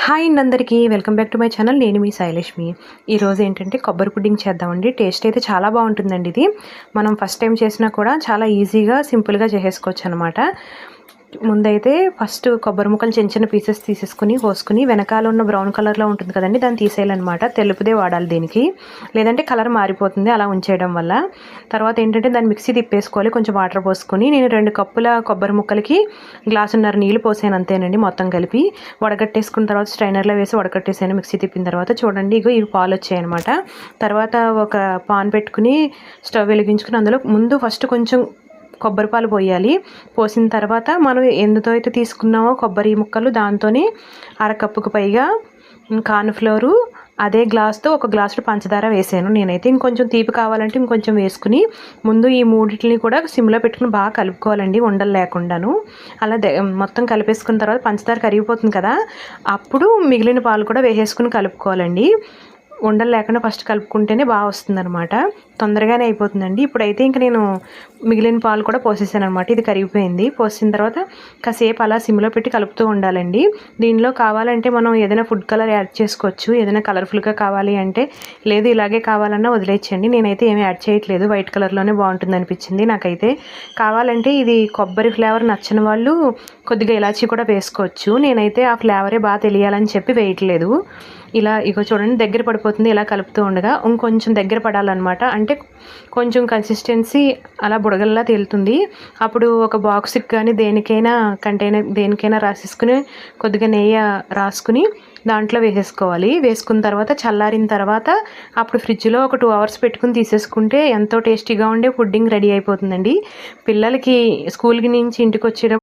Hi అండి అందరికీ. Welcome back to my channel. నేను మీ శైలక్ష్మి ఈరోజు ఏంటంటే కొబ్బరి పుడ్డింగ్ చేద్దామండి. టేస్ట్ అయితే చాలా బాగుంటుందండి ఇది. మనం ఫస్ట్ టైం చేసినా కూడా చాలా ఈజీగా సింపుల్గా చేసేసుకోవచ్చు అనమాట ముందైతే ఫస్ట్ కొబ్బరి ముక్కలు చిన్న చిన్న పీసెస్ తీసేసుకుని కోసుకుని వెనకాల ఉన్న బ్రౌన్ కలర్లో ఉంటుంది కదండి దాన్ని తీసేయాలన్నమాట. తెలుపుదే వాడాలి దీనికి. లేదంటే కలర్ మారిపోతుంది అలా ఉంచేయడం వల్ల. తర్వాత ఏంటంటే దాన్ని మిక్సీ తిప్పేసుకోవాలి కొంచెం వాటర్ పోసుకొని. నేను రెండు కప్పుల కొబ్బరి ముక్కలకి గ్లాసున్నర నీళ్ళు పోసాను అంతేనండి మొత్తం కలిపి. వడగట్టేసుకున్న తర్వాత స్ట్రైనర్లో వేసి వడగట్టేసాను మిక్సీ తిప్పిన తర్వాత. చూడండి ఇగో ఇవి పాలు వచ్చాయన్నమాట. తర్వాత ఒక పాన్ పెట్టుకుని స్టవ్ వెలిగించుకుని అందులో ముందు ఫస్ట్ కొంచెం కొబ్బరి పాలు పోయాలి. పోసిన తర్వాత మనం ఎందుతో అయితే తీసుకున్నామో కొబ్బరి ముక్కలు దాంతోనే అరకప్పుకు పైగా కార్న్ఫ్లోరు అదే గ్లాస్తో ఒక గ్లాసులో పంచదార వేసాను. నేనైతే ఇంకొంచెం తీపి కావాలంటే ఇంకొంచెం వేసుకుని ముందు ఈ మూడింటిని కూడా సిమ్లో పెట్టుకుని బాగా కలుపుకోవాలండి ఉండలు లేకుండాను. అలా మొత్తం కలిపేసుకున్న తర్వాత పంచదార కరిగిపోతుంది కదా అప్పుడు మిగిలిన పాలు కూడా వేసేసుకుని కలుపుకోవాలండి. ఉండలు లేకుండా ఫస్ట్ కలుపుకుంటేనే బాగా వస్తుందన్నమాట. తొందరగానే అయిపోతుందండి. ఇప్పుడైతే ఇంక నేను మిగిలిన పాలు కూడా పోసేసాను అనమాట ఇది కరిగిపోయింది. పోసిన తర్వాత కాసేపు అలా సిమ్లో పెట్టి కలుపుతూ ఉండాలండి. దీనిలో కావాలంటే మనం ఏదైనా ఫుడ్ కలర్ యాడ్ చేసుకోవచ్చు. ఏదైనా కలర్ఫుల్గా కావాలి అంటే లేదు ఇలాగే కావాలన్నా వదిలేయచ్చండి నేనైతే ఏమీ యాడ్ చేయట్లేదు. వైట్ కలర్లోనే బాగుంటుంది అనిపించింది నాకైతే. కావాలంటే ఇది కొబ్బరి ఫ్లేవర్ నచ్చని వాళ్ళు కొద్దిగా ఇలాచీ కూడా వేసుకోవచ్చు. నేనైతే ఆ ఫ్లేవరే బాగా తెలియాలని చెప్పి వేయట్లేదు. ఇలా ఇగో చూడండి దగ్గర పడిపోతుంది. ఇలా కలుపుతూ ఉండగా ఇంకొంచెం దగ్గర పడాలన్నమాట. అంటే కొంచెం కన్సిస్టెన్సీ అలా బుడగల్లా తేలుతుంది. అప్పుడు ఒక బాక్స్కి కానీ దేనికైనా కంటైనర్ దేనికైనా రాసేసుకుని కొద్దిగా నెయ్యి రాసుకుని దాంట్లో వేసేసుకోవాలి. వేసుకున్న తర్వాత చల్లారిన తర్వాత అప్పుడు ఫ్రిడ్జ్లో ఒక టూ అవర్స్ పెట్టుకుని తీసేసుకుంటే ఎంతో టేస్టీగా ఉండే పుడ్డింగ్ రెడీ అయిపోతుందండి. పిల్లలకి స్కూల్కి నుంచి ఇంటికి వచ్చేటప్పుడు